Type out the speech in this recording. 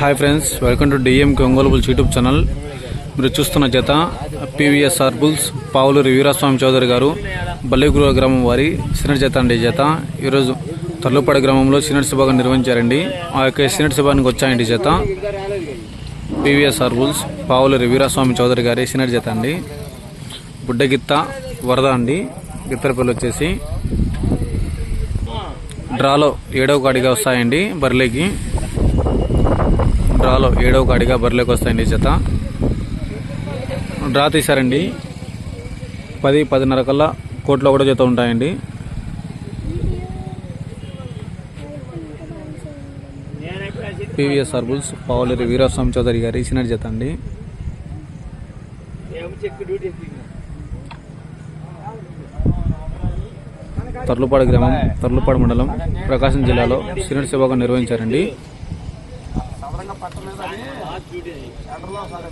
Hi friends welcome to DM Ongole bulls YouTube channel. మీరు చూస్తున్న జత పివిఎస్ఆర్ బుల్స్ పావులూరి వీరాస్వామి చౌదరి గారు బల్లిగృహ గ్రామం వారి సినర్ జత అండి జత. ఈరోజు తర్లుపాడు గ్రామంలో సినర్ సభగా నిర్వహించారండి. ఆ యొక్క సినట్ సభానికి వచ్చాయండి జత. పివిఎస్ఆర్ బుల్స్ పావులూరి వీరాస్వామి చౌదరి గారి సినర్ జత అండి. బుడ్డగిత్త వరద అండి. గిత్తరపల్లి వచ్చేసి డ్రాలో ఏడవ కాడిగా వస్తాయండి బర్లేకి. డ్రాలో ఏడవ కాడిగా బర్లేకి వస్తాయండి చేత జత. డ్రా తీశారండి. పది పదిన్నర కల్లా కోట్లో కూడా జత ఉంటాయండి. PVS R bulls Pavuluri Veeraswamy Chowdary గారి సినర్ జత అండి. తర్లుపాడు గ్రామం తర్లుపాడు మండలం ప్రకాశం జిల్లాలో సినర్ సేవగా నిర్వహించారండి. పట్టలేదని సెంటర్లో సరే